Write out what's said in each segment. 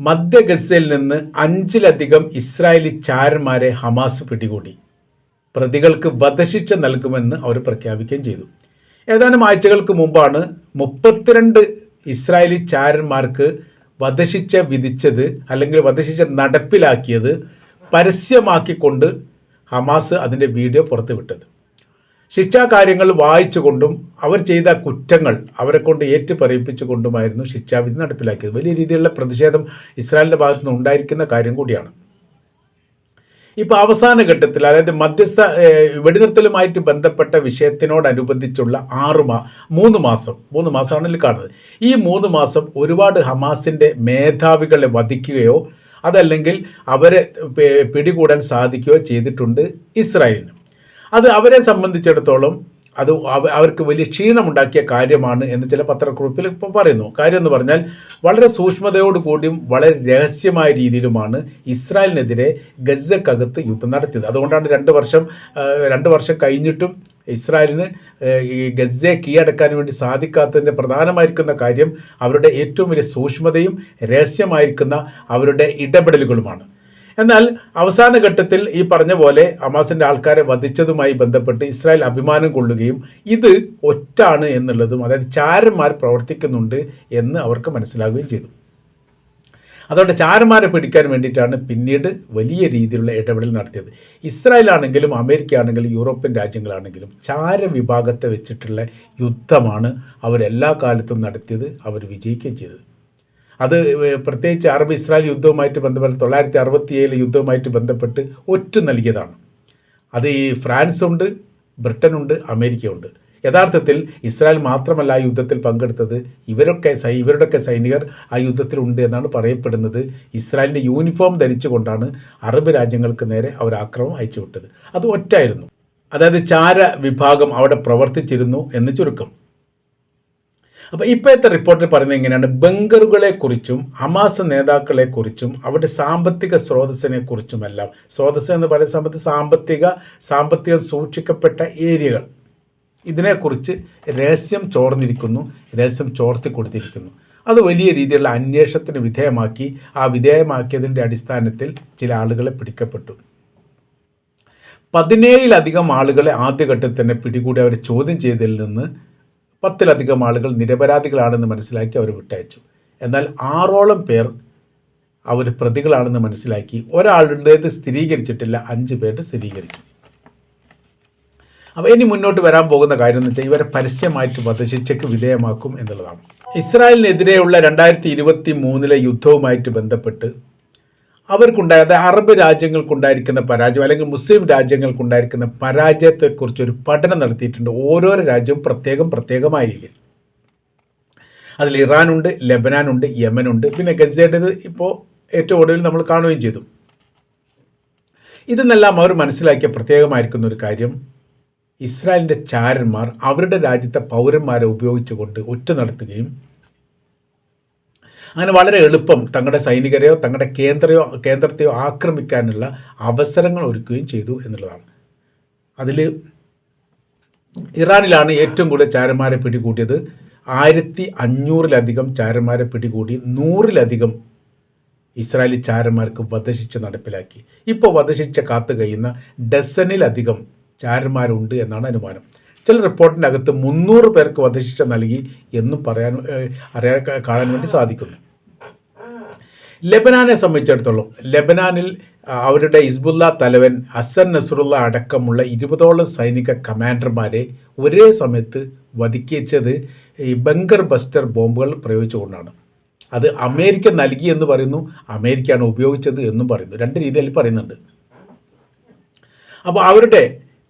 മധ്യ ഗസയിൽ നിന്ന് അഞ്ചിലധികം ഇസ്രായേലി ചാരന്മാരെ ഹമാസ് പിടികൂടി. പ്രതികൾക്ക് വധശിക്ഷ നൽകുമെന്ന് അവർ പ്രഖ്യാപിക്കുകയും ചെയ്തു. ഏതാനും ആഴ്ചകൾക്ക് മുമ്പാണ് മുപ്പത്തിരണ്ട് ഇസ്രായേലി ചാരന്മാർക്ക് വധശിക്ഷ വിധിച്ചത് അല്ലെങ്കിൽ വധശിക്ഷ നടപ്പിലാക്കിയത് പരസ്യമാക്കിക്കൊണ്ട് ഹമാസ് അതിന്റെ വീഡിയോ പുറത്തുവിട്ടത്. ശിക്ഷാകാര്യങ്ങൾ വായിച്ചുകൊണ്ടും അവർ ചെയ്ത കുറ്റങ്ങൾ അവരെ കൊണ്ട് ഏറ്റുപറയിപ്പിച്ചുകൊണ്ടുമായിരുന്നു ശിക്ഷാവിധി നടപ്പിലാക്കിയത്. വലിയ രീതിയിലുള്ള പ്രതിഷേധം ഇസ്രായേലിന്റെ ഭാഗത്തു നിന്ന് ഉണ്ടായിരിക്കുന്ന കാര്യം കൂടിയാണ്. ഇപ്പോൾ അവസാന ഘട്ടത്തിൽ അതായത് മധ്യസ്ഥ വെടിനിർത്തലുമായിട്ട് ബന്ധപ്പെട്ട വിഷയത്തിനോടനുബന്ധിച്ചുള്ള ആറ് മാ മൂന്ന് മാസം മൂന്ന് മാസമാണ് ഇതിൽ കാണുന്നത്. ഈ മൂന്ന് മാസം ഒരുപാട് ഹമാസിന്റെ മേധാവികളെ വധിക്കുകയോ അതല്ലെങ്കിൽ അവരെ പിടികൂടാൻ സാധിക്കുകയോ ചെയ്തിട്ടുണ്ട് ഇസ്രായേലിന്. അത് അവരെ സംബന്ധിച്ചിടത്തോളം അത് അവർക്ക് വലിയ ക്ഷീണമുണ്ടാക്കിയ കാര്യമാണ് എന്ന് ചില പത്രക്കുറിപ്പിൽ ഇപ്പോൾ പറയുന്നു. കാര്യം എന്ന് പറഞ്ഞാൽ വളരെ സൂക്ഷ്മതയോട് കൂടിയും വളരെ രഹസ്യമായ രീതിയിലുമാണ് ഇസ്രായേലിനെതിരെ ഗസക്കകത്ത് യുദ്ധം നടത്തിയത്. അതുകൊണ്ടാണ് രണ്ട് വർഷം രണ്ട് വർഷം കഴിഞ്ഞിട്ടും ഇസ്രായേലിന് ഈ ഗസയെ കീഴടക്കാൻ വേണ്ടി സാധിക്കാത്തതിന്റെ പ്രധാനമായിരിക്കുന്ന കാര്യം അവരുടെ ഏറ്റവും വലിയ സൂക്ഷ്മതയും രഹസ്യമായിരിക്കുന്ന അവരുടെ ഇടപെടലുകളുമാണ്. എന്നാൽ അവസാന ഘട്ടത്തിൽ ഈ പറഞ്ഞ പോലെ ഹമാസിന്റെ ആൾക്കാരെ വധിച്ചതുമായി ബന്ധപ്പെട്ട് ഇസ്രായേൽ അഭിമാനം കൊള്ളുകയും ഇത് ഒറ്റാണ് എന്നുള്ളതും അതായത് ചാരന്മാർ പ്രവർത്തിക്കുന്നുണ്ട് എന്ന് അവർക്ക് മനസ്സിലാവുകയും ചെയ്തു. അതുകൊണ്ട് ചാരന്മാരെ പിടിക്കാൻ വേണ്ടിയിട്ടാണ് പിന്നീട് വലിയ രീതിയിലുള്ള ഇടപെടൽ നടത്തിയത്. ഇസ്രായേൽ ആണെങ്കിലും അമേരിക്ക ആണെങ്കിലും യൂറോപ്യൻ രാജ്യങ്ങളാണെങ്കിലും ചാര വിഭാഗത്തെ വെച്ചിട്ടുള്ള യുദ്ധമാണ് അവരെല്ലാ കാലത്തും നടത്തിയത് അവർ വിജയിക്കുകയും ചെയ്തത്. അത് പ്രത്യേകിച്ച് അറബ് ഇസ്രായേൽ യുദ്ധവുമായിട്ട് ബന്ധപ്പെട്ട് തൊള്ളായിരത്തി അറുപത്തി ഏഴിലെ യുദ്ധവുമായിട്ട് ബന്ധപ്പെട്ട് ഒറ്റ നൽകിയതാണ്. അത് ഈ ഫ്രാൻസ് ഉണ്ട് ബ്രിട്ടനുണ്ട് അമേരിക്ക ഉണ്ട് യഥാർത്ഥത്തിൽ ഇസ്രായേൽ മാത്രമല്ല ആ യുദ്ധത്തിൽ പങ്കെടുത്തത്. ഇവരൊക്കെ സൈ ഇവരുടെയൊക്കെ സൈനികർ ആ യുദ്ധത്തിലുണ്ട് എന്നാണ് പറയപ്പെടുന്നത്. ഇസ്രായേലിന്റെ യൂണിഫോം ധരിച്ചുകൊണ്ടാണ് അറബ് രാജ്യങ്ങൾക്ക് നേരെ അവർ ആക്രമം അയച്ചുവിട്ടത്. അത് ഒറ്റായിരുന്നു. അതായത് ചാര വിഭാഗം അവിടെ പ്രവർത്തിച്ചിരുന്നു എന്ന് ചുരുക്കം. അപ്പോൾ ഇപ്പോഴത്തെ റിപ്പോർട്ടിൽ പറയുന്നത് എങ്ങനെയാണ്? ബംഗറുകളെക്കുറിച്ചും കുറിച്ചും ഹമാസ് നേതാക്കളെ കുറിച്ചും അവരുടെ സാമ്പത്തിക സ്രോതസ്സിനെ കുറിച്ചുമെല്ലാം സ്രോതസ് എന്ന് പറയുന്ന സമയത്ത് സാമ്പത്തിക സാമ്പത്തികം സൂക്ഷിക്കപ്പെട്ട ഏരിയകൾ. ഇതിനെക്കുറിച്ച് രഹസ്യം ചോർന്നിരിക്കുന്നു രഹസ്യം ചോർത്തി കൊടുത്തിരിക്കുന്നു. അത് വലിയ രീതിയിലുള്ള അന്വേഷണത്തിന് വിധേയമാക്കി ആ വിധേയമാക്കിയതിന്റെ അടിസ്ഥാനത്തിൽ ചില ആളുകളെ പിടിക്കപ്പെട്ടു. പതിനേഴിലധികം ആളുകളെ ആദ്യഘട്ടത്തിൽ തന്നെ പിടികൂടി അവരെ ചോദ്യം ചെയ്തതിൽ നിന്ന് പത്തിലധികം ആളുകൾ നിരപരാധികളാണെന്ന് മനസ്സിലാക്കി അവർ വിട്ടയച്ചു. എന്നാൽ ആറോളം പേർ അവർ പ്രതികളാണെന്ന് മനസ്സിലാക്കി. ഒരാളുടേത് സ്ഥിരീകരിച്ചിട്ടില്ല അഞ്ച് പേരുടെ സ്ഥിരീകരിച്ചു. അപ്പോൾ ഇനി മുന്നോട്ട് വരാൻ പോകുന്ന കാര്യം എന്ന് വെച്ചാൽ ഇവരെ പരസ്യമായിട്ട് വധശിക്ഷയ്ക്ക് വിധേയമാക്കും എന്നുള്ളതാണ്. ഇസ്രായേലിനെതിരെയുള്ള രണ്ടായിരത്തി ഇരുപത്തി മൂന്നിലെ യുദ്ധവുമായിട്ട് ബന്ധപ്പെട്ട് അവർക്കുണ്ടായ അതായത് അറബ് രാജ്യങ്ങൾക്കുണ്ടായിരിക്കുന്ന പരാജയം അല്ലെങ്കിൽ മുസ്ലിം രാജ്യങ്ങൾക്കുണ്ടായിരിക്കുന്ന പരാജയത്തെക്കുറിച്ച് ഒരു പഠനം നടത്തിയിട്ടുണ്ട് ഓരോരോ രാജ്യവും പ്രത്യേകം പ്രത്യേകമായിരിക്കും അതിൽ ഇറാനുണ്ട് ലെബനാനുണ്ട് യമനുണ്ട് പിന്നെ ഗസയുടേത് ഇപ്പോൾ ഏറ്റവും ഒടുവിൽ നമ്മൾ കാണുകയും ചെയ്തു. ഇതെന്നെല്ലാം അവർ മനസ്സിലാക്കിയ പ്രത്യേകമായിരിക്കുന്ന ഒരു കാര്യം ഇസ്രായേലിന്റെ ചാരന്മാർ അവരുടെ രാജ്യത്തെ പൗരന്മാരെ ഉപയോഗിച്ചുകൊണ്ട് ഒറ്റ നടത്തുകയും അങ്ങനെ വളരെ എളുപ്പം തങ്ങളുടെ സൈനികരെയോ തങ്ങളുടെ കേന്ദ്രയോ കേന്ദ്രത്തെയോ ആക്രമിക്കാനുള്ള അവസരങ്ങൾ ഒരുക്കുകയും ചെയ്തു എന്നുള്ളതാണ്. അതിൽ ഇറാനിലാണ് ഏറ്റവും കൂടുതൽ ചാരന്മാരെ പിടികൂടിയത്. ആയിരത്തി അഞ്ഞൂറിലധികം ചാരന്മാരെ പിടികൂടി നൂറിലധികം ഇസ്രായേലി ചാരന്മാർക്ക് വധശിക്ഷ നടപ്പിലാക്കി. ഇപ്പോൾ വധശിക്ഷ കാത്തു കഴിയുന്ന ഡസനിലധികം ചാരന്മാരുണ്ട് എന്നാണ് അനുമാനം. ചില റിപ്പോർട്ടിന്റെ അകത്ത് മുന്നൂറ് പേർക്ക് വധശിക്ഷ നൽകി എന്നും പറയാൻ അറിയാൻ കാണാൻ വേണ്ടി സാധിക്കുന്നു. ലെബനാനെ സംബന്ധിച്ചിടത്തോളം ലെബനാനിൽ അവരുടെ ഹിസ്ബുല്ല തലവൻ അസൻ നസറുള്ള അടക്കമുള്ള ഇരുപതോളം സൈനിക കമാൻഡർമാരെ ഒരേ സമയത്ത് വധിക്കിച്ചത് ഈ ബങ്കർ ബസ്റ്റർ ബോംബുകൾ പ്രയോഗിച്ചുകൊണ്ടാണ്. അത് അമേരിക്ക നൽകി എന്ന് പറയുന്നു അമേരിക്കയാണ് ഉപയോഗിച്ചത് എന്നും പറയുന്നു. രണ്ട് രീതിയിൽ പറയുന്നുണ്ട്. അപ്പോൾ അവരുടെ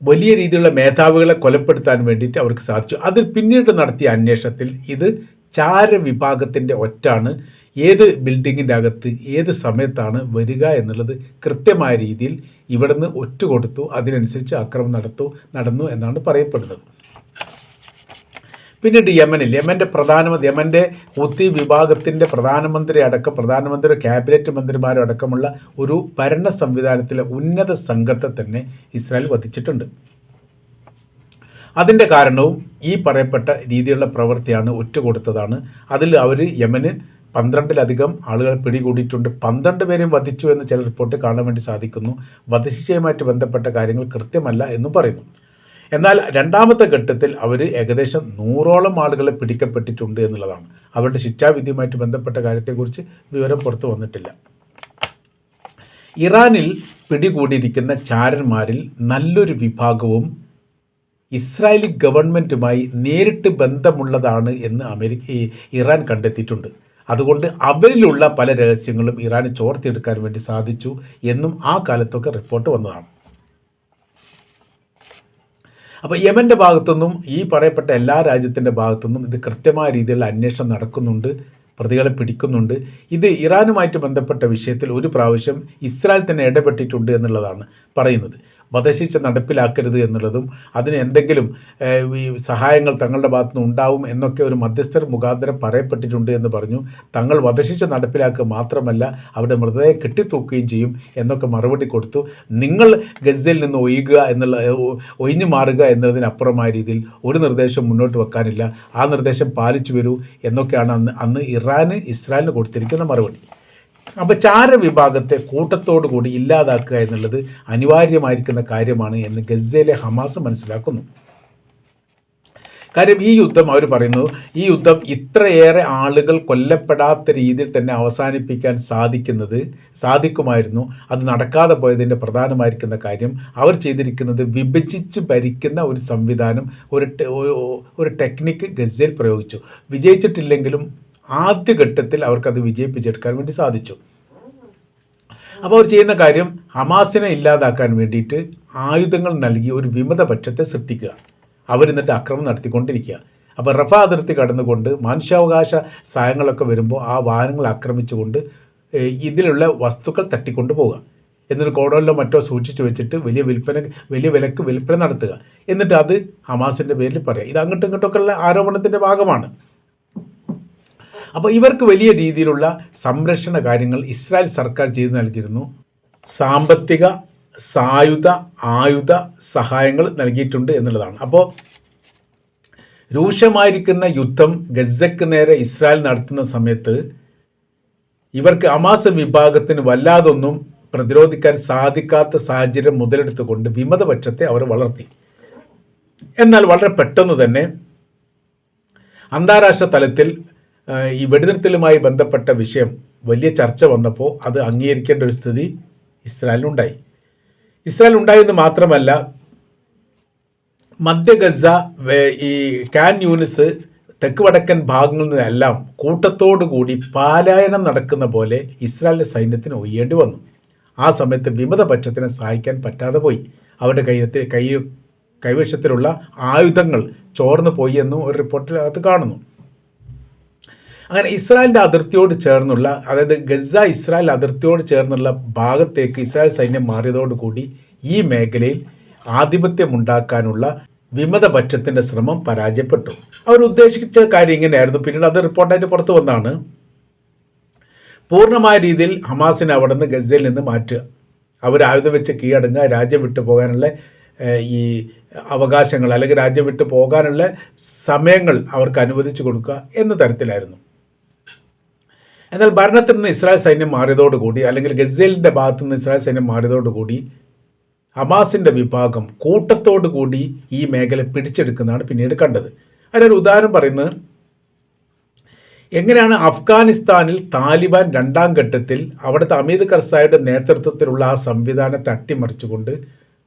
വലിയ രീതിയിലുള്ള മേധാവികളെ കൊലപ്പെടുത്താൻ വേണ്ടിയിട്ട് അവർക്ക് സാധിച്ചു. അതിൽ പിന്നീട് നടത്തിയ അന്വേഷണത്തിൽ ഇത് ചാര വിഭാഗത്തിന്റെ ഒറ്റാണ്. ഏത് ബിൽഡിങ്ങിന്റെ അകത്ത് ഏത് സമയത്താണ് വരിക എന്നുള്ളത് കൃത്യമായ രീതിയിൽ ഇവിടുന്ന് ഒറ്റ കൊടുത്തു അതിനനുസരിച്ച് അക്രമം നടത്തു നടന്നു എന്നാണ് പറയപ്പെടുന്നത്. പിന്നീട് യമനിൽ യമന്റെ പ്രധാനമന്ത്രി യമന്റെ ഹുത്തി വിഭാഗത്തിന്റെ പ്രധാനമന്ത്രി അടക്കം പ്രധാനമന്ത്രി ക്യാബിനറ്റ് മന്ത്രിമാരും അടക്കമുള്ള ഒരു ഭരണ സംവിധാനത്തിലെ ഉന്നത സംഘത്തെ തന്നെ ഇസ്രായേൽ വധിച്ചിട്ടുണ്ട്. അതിന്റെ കാരണവും ഈ പറയപ്പെട്ട രീതിയിലുള്ള പ്രവൃത്തിയാണ് ഒറ്റ കൊടുത്തതാണ് അതിൽ അവർ യമന് പന്ത്രണ്ടിലധികം ആളുകൾ പിടികൂടിയിട്ടുണ്ട്. പന്ത്രണ്ട് പേരെയും വധിച്ചു എന്ന് ചില റിപ്പോർട്ട് കാണാൻ വേണ്ടി സാധിക്കുന്നു. വധശിക്ഷയുമായിട്ട് ബന്ധപ്പെട്ട കാര്യങ്ങൾ കൃത്യമല്ല എന്നും പറയുന്നു. എന്നാൽ രണ്ടാമത്തെ ഘട്ടത്തിൽ അവർ ഏകദേശം നൂറോളം ആളുകളെ പിടിക്കപ്പെട്ടിട്ടുണ്ട് എന്നുള്ളതാണ്. അവരുടെ ശിക്ഷാവിധിയുമായിട്ട് ബന്ധപ്പെട്ട കാര്യത്തെക്കുറിച്ച് വിവരം പുറത്തു വന്നിട്ടില്ല. ഇറാനിൽ പിടികൂടിയിരിക്കുന്ന ചാരന്മാരിൽ നല്ലൊരു വിഭാഗവും ഇസ്രായേലി ഗവൺമെന്റുമായി നേരിട്ട് ബന്ധമുള്ളതാണ് എന്ന് അമേരിക്ക ഇറാൻ കണ്ടെത്തിയിട്ടുണ്ട്. അതുകൊണ്ട് അവരിലുള്ള പല രഹസ്യങ്ങളും ഇറാന് ചോർത്തിയെടുക്കാൻ വേണ്ടി സാധിച്ചു എന്നും ആ കാലത്തൊക്കെ റിപ്പോർട്ട് വന്നതാണ്. അപ്പോൾ യമന്റെ ഭാഗത്തുനിന്നും ഈ പറയപ്പെട്ട എല്ലാ രാജ്യത്തിന്റെ ഭാഗത്തുനിന്നും ഇത് കൃത്യമായ രീതിയിലുള്ള അന്വേഷണം നടക്കുന്നുണ്ട് പ്രതികളെ പിടിക്കുന്നുണ്ട്. ഇത് ഇറാനുമായിട്ട് ബന്ധപ്പെട്ട വിഷയത്തിൽ ഒരു പ്രാവശ്യം ഇസ്രായേൽ തന്നെ ഇടപെട്ടിട്ടുണ്ട് എന്നുള്ളതാണ് പറയുന്നത്. വധശിക്ഷ നടപ്പിലാക്കരുത് എന്നുള്ളതും അതിന് എന്തെങ്കിലും ഈ സഹായങ്ങൾ തങ്ങളുടെ ഭാഗത്തു നിന്ന് ഉണ്ടാവും എന്നൊക്കെ ഒരു മധ്യസ്ഥർ മുഖാന്തരം പറയപ്പെട്ടിട്ടുണ്ട് എന്ന് പറഞ്ഞു. തങ്ങൾ വധശിക്ഷ നടപ്പിലാക്കുക മാത്രമല്ല അവരുടെ മൃതദേഹം കെട്ടിത്തൂക്കുകയും ചെയ്യും എന്നൊക്കെ മറുപടി കൊടുത്തു. നിങ്ങൾ ഗസയിൽ നിന്ന് ഒഴിയുക എന്നുള്ള ഒഴിഞ്ഞു മാറുക എന്നതിനപ്പുറമായ രീതിയിൽ ഒരു നിർദ്ദേശം മുന്നോട്ട് വെക്കാനില്ല. ആ നിർദ്ദേശം പാലിച്ചു വരൂ എന്നൊക്കെയാണ് അന്ന് അന്ന് ഇറാന് ഇസ്രായേലിന് കൊടുത്തിരിക്കുന്ന മറുപടി. അപ്പോൾ ചാര വിഭാഗത്തെ കൂട്ടത്തോടു കൂടി ഇല്ലാതാക്കുക എന്നുള്ളത് അനിവാര്യമായിരിക്കുന്ന കാര്യമാണ് എന്ന് ഗസയിലെ ഹമാസ് മനസ്സിലാക്കുന്നു. കാര്യം ഈ യുദ്ധം അവർ പറയുന്നു ഈ യുദ്ധം ഇത്രയേറെ ആളുകൾ കൊല്ലപ്പെടാത്ത രീതിയിൽ തന്നെ അവസാനിപ്പിക്കാൻ സാധിക്കുന്നത് സാധിക്കുമായിരുന്നു. അത് നടക്കാതെ പോയതിന്റെ പ്രധാനമായിരിക്കുന്ന കാര്യം അവർ ചെയ്തിരിക്കുന്നത് വിഭജിച്ച് ഭരിക്കുന്ന ഒരു സംവിധാനം ഒരു- ഒരു ടെക്നിക്ക് ഗസയിൽ പ്രയോഗിച്ചു. വിജയിച്ചിട്ടില്ലെങ്കിലും ആദ്യഘട്ടത്തിൽ അവർക്കത് വിജയിപ്പിച്ചെടുക്കാൻ വേണ്ടി സാധിച്ചു. അപ്പോൾ അവർ ചെയ്യുന്ന കാര്യം ഹമാസിനെ ഇല്ലാതാക്കാൻ വേണ്ടിയിട്ട് ആയുധങ്ങൾ നൽകി ഒരു വിമതപക്ഷത്തെ സൃഷ്ടിക്കുക. അവരെന്നിട്ട് ആക്രമണം നടത്തിക്കൊണ്ടിരിക്കുക. അപ്പോൾ റഫ അതിർത്തി കടന്നുകൊണ്ട് മനുഷ്യാവകാശ സഹായങ്ങളൊക്കെ വരുമ്പോൾ ആ വാഹനങ്ങൾ ആക്രമിച്ചുകൊണ്ട് ഇതിലുള്ള വസ്തുക്കൾ തട്ടിക്കൊണ്ട് പോവുക. എന്നിട്ട് കോടോലോ മറ്റോ സൂക്ഷിച്ചു വെച്ചിട്ട് വലിയ വിൽപ്പന വലിയ വിലക്ക് വിൽപ്പന നടത്തുക. എന്നിട്ട് അത് ഹമാസിന്റെ പേരിൽ പറയുക ഇത് അങ്ങോട്ടും ഇങ്ങോട്ടൊക്കെയുള്ള ആരോപണത്തിന്റെ ഭാഗമാണ്. അപ്പോൾ ഇവർക്ക് വലിയ രീതിയിലുള്ള സംരക്ഷണ കാര്യങ്ങൾ ഇസ്രായേൽ സർക്കാർ ചെയ്തു നൽകിയിരുന്നു. സാമ്പത്തിക സായുധ ആയുധ സഹായങ്ങൾ നൽകിയിട്ടുണ്ട് എന്നുള്ളതാണ്. അപ്പോൾ രൂക്ഷമായിരിക്കുന്ന യുദ്ധം ഗസയ്ക്ക് നേരെ ഇസ്രായേൽ നടത്തുന്ന സമയത്ത് ഇവർക്ക് അമാസ വിഭാഗത്തിന് വല്ലാതൊന്നും പ്രതിരോധിക്കാൻ സാധിക്കാത്ത സാഹചര്യം മുതലെടുത്തുകൊണ്ട് വിമതപക്ഷത്തെ അവർ വളർത്തി. എന്നാൽ വളരെ പെട്ടെന്ന് തന്നെ അന്താരാഷ്ട്ര തലത്തിൽ ഈ വെടിനിർത്തലുമായി ബന്ധപ്പെട്ട വിഷയം വലിയ ചർച്ച വന്നപ്പോൾ അത് അംഗീകരിക്കേണ്ട ഒരു സ്ഥിതി ഇസ്രായേലിനുണ്ടായി. ഇസ്രായേൽ ഉണ്ടായെന്ന് മാത്രമല്ല മധ്യ ഗസ ഈ കാൻ യൂണിസ് തെക്ക് വടക്കൻ ഭാഗങ്ങളിൽ നിന്നെല്ലാം കൂട്ടത്തോടു കൂടി പാലായനം നടക്കുന്ന പോലെ ഇസ്രായേലിന്റെ സൈന്യത്തിന് ഒയ്യേണ്ടി വന്നു. ആ സമയത്ത് വിമതപക്ഷത്തിനെ സഹായിക്കാൻ പറ്റാതെ പോയി. അവരുടെ കയ്യത്തിൽ കൈ കൈവശത്തിലുള്ള ആയുധങ്ങൾ ചോർന്നു പോയി എന്നും ഒരു റിപ്പോർട്ടിൽ അത് കാണുന്നു. അങ്ങനെ ഇസ്രായേലിന്റെ അതിർത്തിയോട് ചേർന്നുള്ള അതായത് ഗസ ഇസ്രായേൽ അതിർത്തിയോട് ചേർന്നുള്ള ഭാഗത്തേക്ക് ഇസ്രായേൽ സൈന്യം മാറിയതോടുകൂടി ഈ മേഖലയിൽ ആധിപത്യമുണ്ടാക്കാനുള്ള വിമതപക്ഷത്തിന്റെ ശ്രമം പരാജയപ്പെട്ടു. അവർ ഉദ്ദേശിച്ച കാര്യം ഇങ്ങനെയായിരുന്നു. പിന്നീട് അത് റിപ്പോർട്ടായിട്ട് പുറത്തു വന്നാണ്. പൂർണമായ രീതിയിൽ ഹമാസിനെ അവിടെ നിന്ന് ഗസയിൽ നിന്ന് മാറ്റുക. അവർ ആയുധം വെച്ച് കീഴടങ്ങുക രാജ്യം വിട്ടു പോകാനുള്ള ഈ അവകാശങ്ങൾ അല്ലെങ്കിൽ രാജ്യം വിട്ടു പോകാനുള്ള സമയങ്ങൾ അവർക്ക് അനുവദിച്ചു കൊടുക്കുക എന്ന തരത്തിലായിരുന്നു. എന്നാൽ ഭരണത്തിൽ നിന്ന് ഇസ്രായേൽ സൈന്യം മാറിയതോടുകൂടി അല്ലെങ്കിൽ ഗസേലിന്റെ ഭാഗത്തു നിന്ന് ഇസ്രായേൽ സൈന്യം മാറിയതോടുകൂടി ഹമാസിന്റെ വിഭാഗം കൂട്ടത്തോടു കൂടി ഈ മേഖല പിടിച്ചെടുക്കുന്നതാണ് പിന്നീട് കണ്ടത്. അതിനൊരു ഉദാഹരണം പറയുന്നത് എങ്ങനെയാണ് അഫ്ഗാനിസ്ഥാനിൽ താലിബാൻ രണ്ടാം ഘട്ടത്തിൽ അവിടുത്തെ അമീദ് കർസായുടെ നേതൃത്വത്തിലുള്ള ആ സംവിധാനത്തെ അട്ടിമറിച്ചുകൊണ്ട്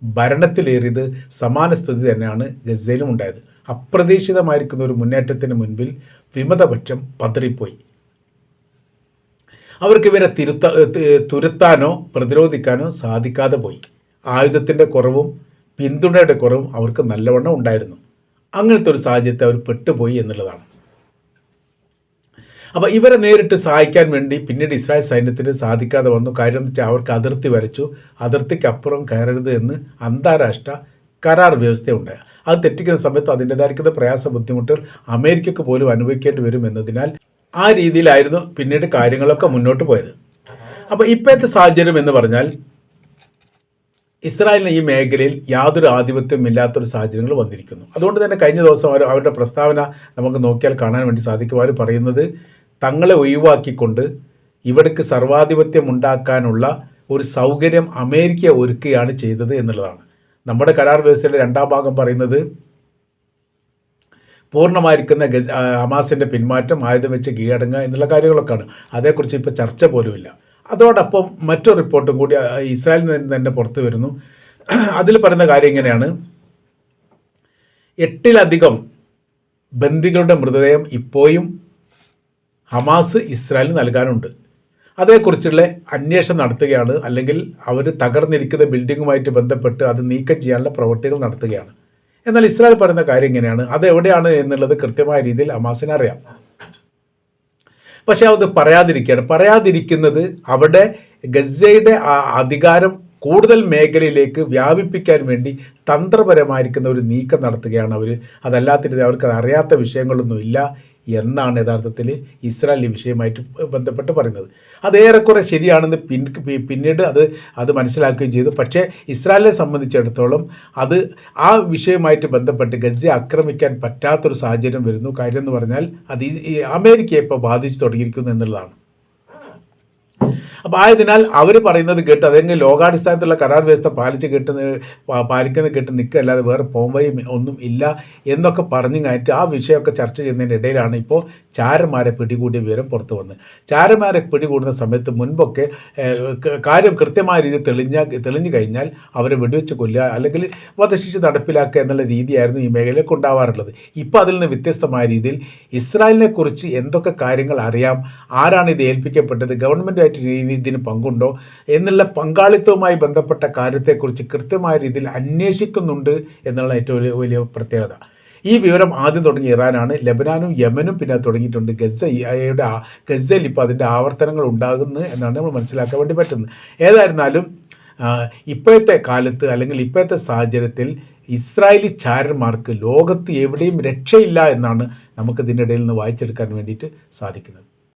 ഭരണത്തിലേറിയത് സമാന സ്ഥിതി തന്നെയാണ് ഗസയിലും ഉണ്ടായത്. അപ്രതീക്ഷിതമായിരിക്കുന്ന ഒരു മുന്നേറ്റത്തിന് മുൻപിൽ വിമതപക്ഷം പതറിപ്പോയി. അവർക്ക് ഇവരെ തിരുത്ത തുരുത്താനോ പ്രതിരോധിക്കാനോ സാധിക്കാതെ പോയി. ആയുധത്തിന്റെ കുറവും പിന്തുണയുടെ കുറവും അവർക്ക് നല്ലവണ്ണം ഉണ്ടായിരുന്നു. അങ്ങനത്തെ ഒരു സാഹചര്യത്തെ അവർ പെട്ടുപോയി എന്നുള്ളതാണ്. അപ്പോൾ ഇവരെ നേരിട്ട് സഹായിക്കാൻ വേണ്ടി പിന്നീട് ഇസ്രായേൽ സൈന്യത്തിന് സാധിക്കാതെ വന്നു. കാര്യം അവർക്ക് അതിർത്തി വരച്ചു. അതിർത്തിക്കപ്പുറം കയറരുത് എന്ന് അന്താരാഷ്ട്ര കരാർ വ്യവസ്ഥ ഉണ്ടായി അത് തെറ്റിക്കുന്ന സമയത്ത് അതിന്റെതായിരിക്കുന്ന പ്രയാസ ബുദ്ധിമുട്ടുകൾ അമേരിക്കക്ക് പോലും അനുഭവിക്കേണ്ടി വരും എന്നതിനാൽ ആ രീതിയിലായിരുന്നു പിന്നീട് കാര്യങ്ങളൊക്കെ മുന്നോട്ട് പോയത്. അപ്പോൾ ഇപ്പോഴത്തെ സാഹചര്യം എന്ന് പറഞ്ഞാൽ ഇസ്രായേലിന് ഈ മേഖലയിൽ യാതൊരു ആധിപത്യവും ഇല്ലാത്തൊരു സാഹചര്യങ്ങൾ വന്നിരിക്കുന്നു. അതുകൊണ്ട് തന്നെ കഴിഞ്ഞ ദിവസം അവർ അവരുടെ പ്രസ്താവന നമുക്ക് നോക്കിയാൽ കാണാൻ വേണ്ടി സാധിക്കും. അവർ പറയുന്നത് തങ്ങളെ ഒഴിവാക്കിക്കൊണ്ട് ഇവിടേക്ക് സർവാധിപത്യം ഉണ്ടാക്കാനുള്ള ഒരു സൗകര്യം അമേരിക്ക ഒരുക്കുകയാണ് ചെയ്തത് എന്നുള്ളതാണ്. നമ്മുടെ കരാർ വ്യവസ്ഥയുടെ രണ്ടാം ഭാഗം പറയുന്നത് പൂർണമായിരിക്കുന്ന ഹമാസിന്റെ പിന്മാറ്റം ആയുധം വെച്ച് കീഴടങ്ങുക എന്നുള്ള കാര്യങ്ങളൊക്കെയാണ്. അതേക്കുറിച്ച് ഇപ്പോൾ ചർച്ച പോലുമില്ല. അതോടൊപ്പം മറ്റൊരു റിപ്പോർട്ടും കൂടി ഇസ്രായേലിൽ നിന്ന് തന്നെ പുറത്തു വരുന്നു. അതിൽ പറയുന്ന കാര്യം ഇങ്ങനെയാണ്. എട്ടിലധികം ബന്ദികളുടെ മൃതദേഹം ഇപ്പോഴും ഹമാസ് ഇസ്രായേലിന് നൽകാനുണ്ട്. അതേക്കുറിച്ചുള്ള അന്വേഷണം നടത്തുകയാണ്. അല്ലെങ്കിൽ അവർ തകർന്നിരിക്കുന്ന ബിൽഡിങ്ങുമായിട്ട് ബന്ധപ്പെട്ട് അത് നീക്കം ചെയ്യാനുള്ള പ്രവൃത്തികൾ നടത്തുകയാണ്. എന്നാൽ ഇസ്രായേൽ പറയുന്ന കാര്യം ഇങ്ങനെയാണ്. അത് എവിടെയാണ് എന്നുള്ളത് കൃത്യമായ രീതിയിൽ ഹമാസിന് അറിയാം. പക്ഷെ അത് പറയാതിരിക്കുകയാണ്. പറയാതിരിക്കുന്നത് അവിടെ ഗസയുടെ ആ അധികാരം കൂടുതൽ മേഖലയിലേക്ക് വ്യാപിപ്പിക്കാൻ വേണ്ടി തന്ത്രപരമായിരിക്കുന്ന ഒരു നീക്കം നടത്തുകയാണ് അവർ അതല്ലാത്തിട്ട് അവർക്ക് അറിയാത്ത വിഷയങ്ങളൊന്നും ഇല്ല എന്നാണ് യഥാർത്ഥത്തിൽ ഇസ്രായേൽ വിഷയമായിട്ട് ബന്ധപ്പെട്ട് പറയുന്നത്. അത് ഏറെക്കുറെ ശരിയാണെന്ന് പിൻ പിന്നീട് അത് അത് മനസ്സിലാക്കുകയും ചെയ്തു. പക്ഷേ ഇസ്രായേലിനെ സംബന്ധിച്ചിടത്തോളം അത് ആ വിഷയവുമായിട്ട് ബന്ധപ്പെട്ട് ഗസയെ ആക്രമിക്കാൻ പറ്റാത്തൊരു സാഹചര്യം വരുന്നു. കാര്യം എന്ന് പറഞ്ഞാൽ അത് ഈ അമേരിക്കയെ ഇപ്പോൾ ബാധിച്ചു തുടങ്ങിയിരിക്കുന്നു എന്നുള്ളതാണ്. അപ്പോൾ ആയതിനാൽ അവർ പറയുന്നത് കേട്ട് അതെങ്കിൽ ലോകാടിസ്ഥാനത്തിലുള്ള കരാർ വ്യവസ്ഥ പാലിച്ച് കേട്ട് പാലിക്കുന്ന കേട്ട് നിൽക്കുക അല്ലാതെ വേറെ പോംവയും ഒന്നും ഇല്ല എന്നൊക്കെ പറഞ്ഞു കഴിഞ്ഞിട്ട് ആ വിഷയമൊക്കെ ചർച്ച ചെയ്യുന്നതിന്റെ ഇടയിലാണ് ഇപ്പോൾ ചാരന്മാരെ പിടികൂടിയ വിവരം പുറത്തു വന്നത് ചാരന്മാരെ പിടികൂടുന്ന സമയത്ത് മുൻപൊക്കെ കാര്യം കൃത്യമായ രീതിയിൽ തെളിഞ്ഞ തെളിഞ്ഞു കഴിഞ്ഞാൽ അവരെ വെടിവെച്ച് കൊല്ലുക അല്ലെങ്കിൽ വധശിക്ഷ നടപ്പിലാക്കുക എന്നുള്ള രീതിയായിരുന്നു ഈ മേഖലയിലേക്ക് ഉണ്ടാവാറുള്ളത്. ഇപ്പോൾ അതിൽ നിന്ന് വ്യത്യസ്തമായ രീതിയിൽ ഇസ്രായേലിനെക്കുറിച്ച് എന്തൊക്കെ കാര്യങ്ങൾ അറിയാം ആരാണ് ഇത് ഏൽപ്പിക്കപ്പെട്ടത് ഗവൺമെന്റുമായിട്ട് രീതി ഇതിന് പങ്കുണ്ടോ എന്നുള്ള പങ്കാളിത്തവുമായി ബന്ധപ്പെട്ട കാര്യത്തെക്കുറിച്ച് കൃത്യമായ രീതിയിൽ അന്വേഷിക്കുന്നുണ്ട് എന്നുള്ള ഏറ്റവും വലിയ പ്രത്യേകത. ഈ വിവരം ആദ്യം തുടങ്ങി ഇറാനാണ്. ലബനാനും യമനും പിന്നെ തുടങ്ങിയിട്ടുണ്ട്. ഗസയുടെ ഗസയിൽ ഇപ്പോൾ അതിന്റെ ആവർത്തനങ്ങൾ ഉണ്ടാകുന്നു എന്നാണ് നമ്മൾ മനസ്സിലാക്കാൻ വേണ്ടി പറ്റുന്നത്. ഏതായിരുന്നാലും ഇപ്പോഴത്തെ കാലത്ത് അല്ലെങ്കിൽ ഇപ്പോഴത്തെ സാഹചര്യത്തിൽ ഇസ്രായേലി ചാരന്മാർക്ക് ലോകത്ത് എവിടെയും രക്ഷയില്ല എന്നാണ് നമുക്ക് ഇതിന്റെ ഇടയിൽ നിന്ന് വായിച്ചെടുക്കാൻ വേണ്ടിയിട്ട് സാധിക്കുന്നത്.